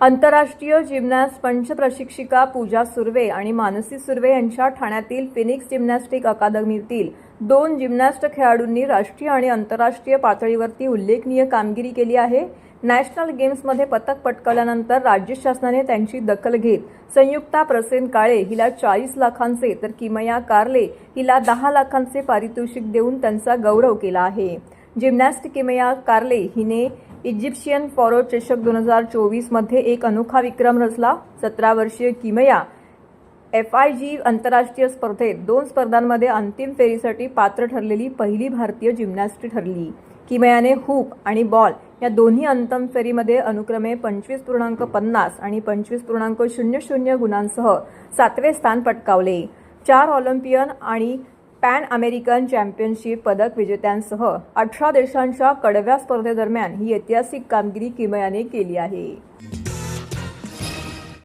आंतरराष्ट्रीय जिम्नॅस्ट पंच प्रशिक्षिका पूजा सुर्वे आणि मानसी सुर्वे यांच्या ठाण्यातील फिनिक्स जिम्नॅस्टिक अकादमीतील दोन जिम्नॅस्ट खेळाडूंनी राष्ट्रीय आणि आंतरराष्ट्रीय पातळीवरती उल्लेखनीय कामगिरी केली आहे. नॅशनल गेम्समध्ये पदक पटकावल्यानंतर राज्य शासनाने त्यांची दखल घेत संयुक्ता प्रसेन काळे हिला चाळीस लाखांचे तर किमया कार्ले हिला दहा लाखांचे पारितोषिक देऊन त्यांचा गौरव केला आहे. जिम्नॅस्ट किमया कार्ले हिने इजिप्शियन फॉरो चषक दोन हजार चोवीसमध्ये एक अनोखा विक्रम रचला. सतरा वर्षीय किमया एफ आय जी आंतरराष्ट्रीय स्पर्धेत दोन स्पर्धांमध्ये अंतिम फेरीसाठी पात्र ठरलेली पहिली भारतीय जिम्नॅस्ट ठरली. किमयाने हुक आणि बॉल या दोन्ही अंतिम फेरीमध्ये अनुक्रमे पंचवीस पूर्णांक पन्नास आणि पंचवीस पूर्णांक शून्य शून्य गुणांसह सातवे स्थान पटकावले. चार ऑलिम्पियन आणि पॅन अमेरिकन चॅम्पियनशिप पदक विजेत्यांसह अठरा देशांच्या कडव्या स्पर्धेदरम्यान ही ऐतिहासिक कामगिरी किमयाने केली आहे.